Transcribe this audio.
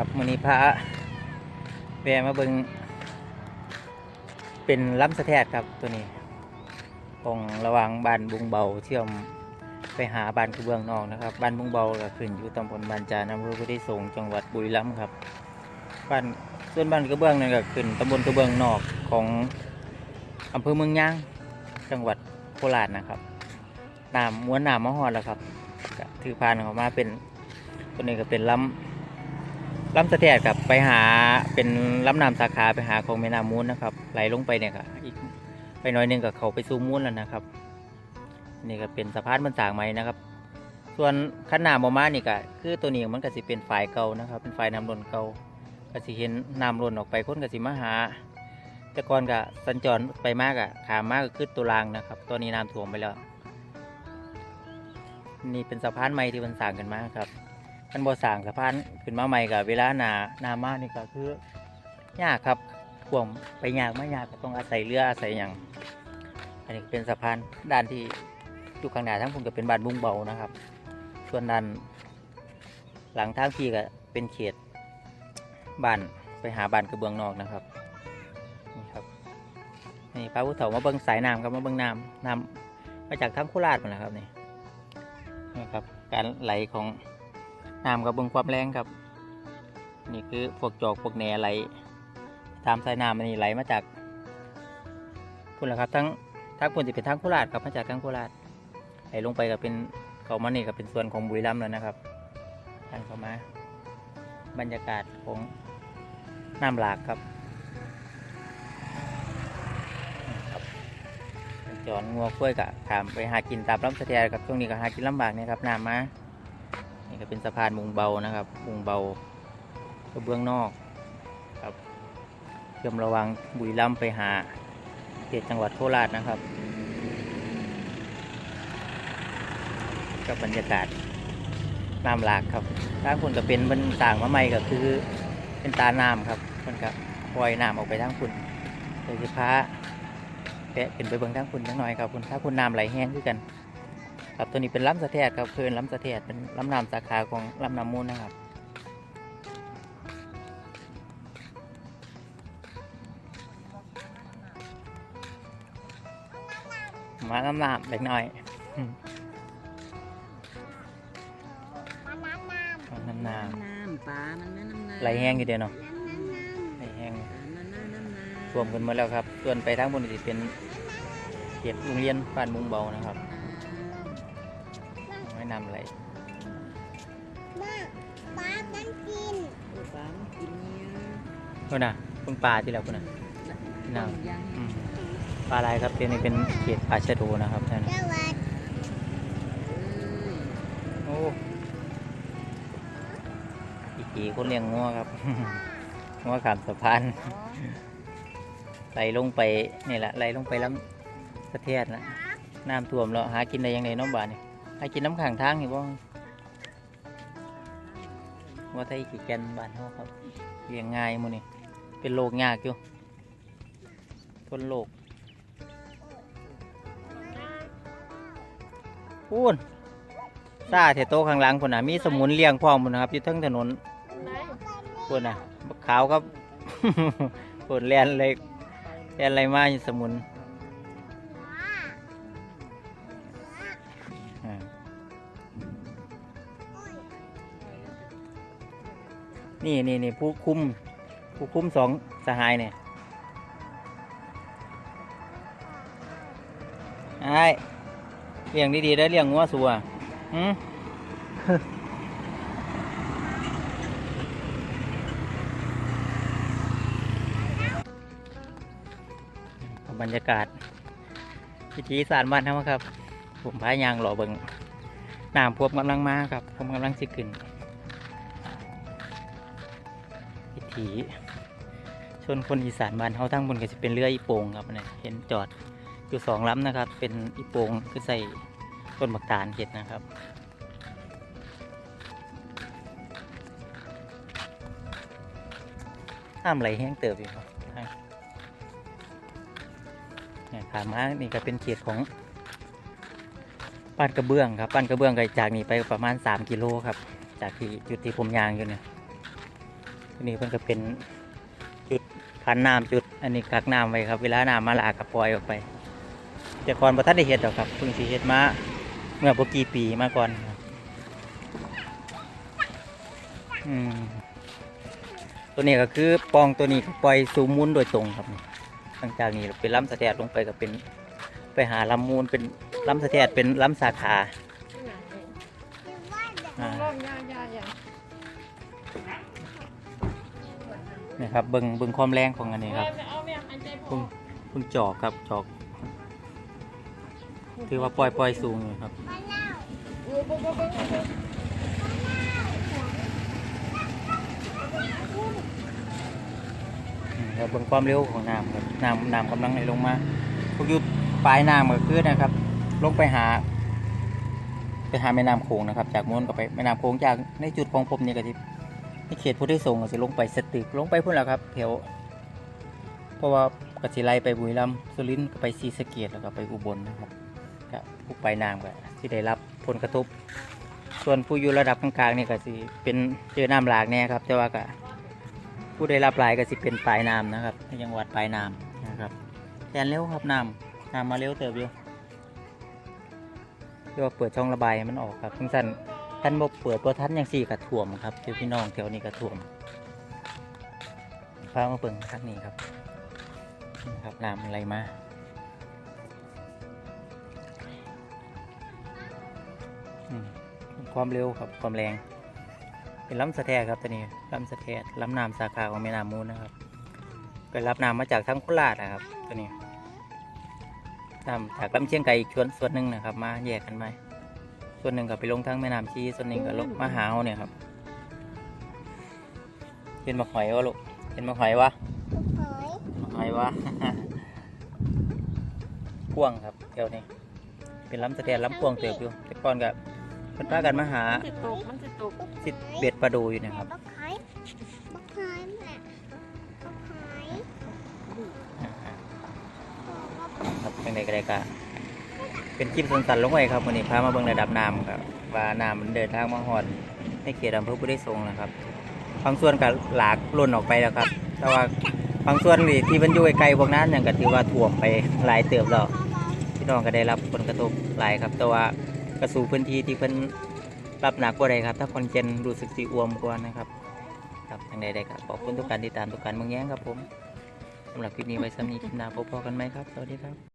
ครับมือนี้พระแวะมาเบิงเป็นล้ำสะแทดครับตัวนี้ตรงระหว่างบ้านบุงเบาเชื่อมไปหาบ้านกระเบื้องนอกนะครับบ้านบุงเบาก็ขึ้นอยู่ตำบลบานจานอำเภอพุทธิสงฆ์จังหวัดบุรีรัมย์ครับบ้านส่วนบ้านกระเบื้องนั่นก็ขึ้นตำบลกระเบื้องนอกของอำเภอเมืองย่างจังหวัดโคราชนะครับน้ำม้วนน้ำมะฮอดแล้วครับถือพานออกมาเป็นตัวนี้ก็เป็นล้ำ ลำสะแทดครับไปหาเป็นลำน้ำสาขาไปหาของแม่น้ำมูลนะครับไหลลงไปเนี่ยครับอีกไปน้อยหนึงกับเขาไปสู่มูลแล้วนะครับ นี่ก็เป็นสะพานบนสางใหม่นะครับ ส่วนขั้นน้ำออมานี่ก็คือตัวนี้มันก็สิเป็นฝ่ายเก่านะครับ เป็นฝ่ายน้ำล้นเก่าก็สิเห็นน้ำล้นออกไปคนก็สิมาหาแต่ก่อนก็สัญจรไปมากอะขามมากก็คือตัวรางนะครับตอนนี้น้ำท่วมไปแล้ว นี่เป็นสะพานใหม่ที่มันสางกันมากครับ มันบ่สร้างสะพานขึ้นมาใหม่กับเวลาหนาหนามากนี่ก็คือยากครับข่วมไปยากไม่ยากก็ต้องอาศัยเรืออาศัยอย่าง อันนี้เป็นสะพานด้านที่อยู่ข้างหน้าทั้งพุ่นก็เป็นบ้านบุ้งเบานะครับ ส่วนด้านหลังทางพี่ก็เป็นเขตบ้านไปหาบ้านกระเบื้องนอกนะครับนี่ครับนี่พระพุทธเถามาเบิ้งสายน้ำครับมาเบิ้งน้ำน้ำมาจากทั้งโคราชหมดแล้วครับนี่นี่ครับการไหลของ น้ำกับเบิ่งความแรงครับ นี่คือพวกจอกพวกแหนไหลตามสายน้ำมันนี่ไหลมาจากพุ่นละครับทั้งทั้งพุ่นจะเป็นทั้งโคราชครับมาจากทั้งโคราชไหลลงไปก็เป็นเขามานี่ก็เป็นส่วนของบุรีรัมย์แล้วนะครับทางเข้ามา บรรยากาศของน้ำหลากครับครับจอนงัวกล้วยกะถามไปหากินตามลำสะแทนกับช่วงนี้ก็หากินลำบากเนี่ยครับน้ำมา นี่ก็เป็นสะพานมุงเบานะครับมุงเบากระเบื้องนอกครับเชื่อมระวังบุรีรัมย์ไปหาเขตจังหวัดโคราชนะครับกับบรรยากาศน้ำหลากครับทางคุณก็เป็นบนต่างมาใหม่ก็คือเป็นตาน้ำครับมันก็ปล่อยน้ำออกไปทางคุณโดยเฉพาะแปะเป็นไปเบื้องทางคุณจังหน่อยครับคุณถ้าคุณน้ำไหลแห้งขึ้นกัน ครับตัวนี้เป็นลำสะแทดครับคือลำสะแทดเป็นลำน้ำสาขาของลำน้ำมูลนะครับมาลำน้ำเล็กน้อยน้ำน้ำน้ำน้ำปลามันน้ำน้ำไหลแห้งอยู่เดียวเนาะไหลแห้งปลามันน้ำน้ำน้ำท่วมกันหมาแล้วครับส่วนไปทางบนนี่เป็นเขตโรงเรียนบ้านมุงเบานะครับ ไม่นำไหลน้ำปลากันกินเออปลามันกินเนี่ยนู่นน่ะคุณปลาที่แล้วคุณน่ะน้ำต้มยังอืมปลาลายครับตัวนี้เป็นเขตป่าชะโดนะครับท่านสวัสดีเอ้ยโอ้อีกีคนเลี้ยงงัวครับงัวขามสะพานอ๋อไหลลงไปนี่แหละไหลลงไปล้ำสะเทียนละน้ำท่วมแล้วหากินได้ยังไงน้องบ้าน นี่หากินน้ำข้างทางนี่บ่ว่าไทยขี้แกนบ้านเขาครับเลี้ยงง่ายมูนี่เป็นโรคยากอยู่ทนโรคพูนซาเทโตข้างหลังคนน่ะมีสมุนเลี้ยงพร้อมพุ่นนะครับอยู่ทั้งถนนคนน่ะขาวครับพุ่นแลนเลยแลนอะไรมาอยู่สมุน นี่นี่นี่ผู้คุม ผู้คุมสองสหายเนี่ยไอ้เลี้ยงดีๆได้เลี้ยงงัวสัวหืมบรรยากาศพิธีสารบ้านเฮาครับ ผมพายางหล่อเบิงน้ำพวมกำลังมาครับ ผมกำลังสิขึ้น ถีชนคนอีสานบ้านเฮาทั้งบนก็จะเป็นเรืออีโปงครับเนี่ยเห็นจอดอยู่สองลำนะครับ เป็นอีโปงคือใส่ต้นบักตาลเห็ดนะครับห้ามไหลแห้งเติบอยู่ครับเนี่ยขามานี่ก็เป็นเขตของบ้านกระเบื้องครับบ้านกระเบื้องก็จากนี้ไปประมาณ 3 กิโลครับ จากที่จุดที่ผมยางอยู่เนี่ย ตัวนี้เพิ่นก็เป็นจุดพันน้ำจุด อันนี้กักน้ำไว้ครับ เวลาน้ำมาหลากก็ปล่อยออกไป แต่ก่อนบ่ทันได้เฮ็ดหรอกครับเพิ่งสิเฮ็ดมาเมื่อบ่กี่ปีมาก่อนครับอืมตัวนี้ก็คือปองตัวนี้ก็ปล่อยสู่มูลโดยตรงครับหลังจากนี้เป็นลำสะแตดลงไปก็เป็น ไปหาลำมูลเป็นลำสะแตดเป็นลำสาขาคือว่า นะครับเบิ่งเบิ่งความแรงของอันนี้ครับเอาเนี่ยหายใจพอเพิ่งเพิ่งจอกครับจอกถือว่าปล่อยปล่อยสูงอยู่ครับมะนาเออปุ๊บปุ๊บปุ๊บปุ๊บอืมแล้วเบิ่งความเร็วของน้ำครับน้ำน้ำกำลังไหลลงมาพวกยุดปลายน้ำก็คือนะครับ ลงไปหา ไปหาแม่น้ำโขงนะครับ จากม้วนก็ไปแม่น้ำโขงจากในจุดของผมนี่ก็ที่ ในเขตพุทธิสงฆ์ก็จะลงไปสตึกลงไปพุ่นแล้วครับแถวเพราะว่ากสิไลไปบุรีรัมย์สุรินทร์ไปศรีสะเกดแล้วก็ไปอุบลนะครับก็ผู้ไปน้ำก็ที่ได้รับผลกระทบ ส่วนผู้อยู่ระดับกลางๆนี่ก็สิเป็นเจอน้ำหลากแน่ครับแต่ว่าก็ผู้ได้รับหลายก็สิเป็นปลายน้ำนะครับในจังหวัดปลายน้ำนะครับแทนเร็วครับน้ำน้ำมาเร็วเติบอยู่เรียกว่าเปิดช่องระบายมันออกครับทั้งสั้น ท่านบกเปิดตัวท่านยังสี่กระถ่วมครับเจ้าพี่น้องแถวนี้กระถ่วมฟ้ามาเปิงทางนี้ครับนี่ครับน้ำอะไรมาความเร็วครับความแรง เป็นลำสะแทครับตัวนี้ลำสะแทลำน้ำสาขาของแม่น้ำมูลนะครับก็รับน้ำมาจากทั้งโคราชนะครับตัวนี้น้ำจากลำเชียงไก่อีกส่วนส่วนหนึ่งนะครับ มาแยกกันไป ส่วนหนึ่งก็ไปลงทั้งแม่น้ำชีส่วนหนึ่งก็ลงมาหาเอาเนี่ยครับเห็นมาหอยวะลูกเห็นมาหอยวะหอยมาหอยวะพ่วงครับเดี๋ยวนี้เป็นลำสะแทลำพ่วงเติบอยู่แต่ก่อนก็เพิ่นพากันมาหามันจะตกมันจะตกสิเบ็ดปลาดูอยู่เนะครับบักหอยบักหอยแม่บักหอยครับเป็นไงก็ได้กะ เป็นคลิปสั้นๆลงไว้ครับวันนี้พามาเบิ่งระดับน้ำครับว่าน้ำมันเดินทางมาหอดในเขตอำเภอพุทธิสงฆ์นะครับบางส่วนก็หลากล้นออกไปแล้วครับ แต่ว่าบางส่วนนี่ที่มันอยู่ไกลๆพวกนั้นอยังก็ถือว่าท่วมไปหลายเติบแล้วพี่น้องก็ได้รับผลกระทบหลายครับ แต่ว่ากระสูพื้นที่ที่เพิ่นรับหนักกว่าใดครับ ถ้าคนเจนรู้สึกสีอ้วมกว่านะครับครับยังไงได้ครับขอบคุณทุกการติดตามทุกการเมืองแย้งครับผมสำหรับคลิปนี้ไว้สำนีคลิปหน้าพบกันไหมครับ สวัสดีครับ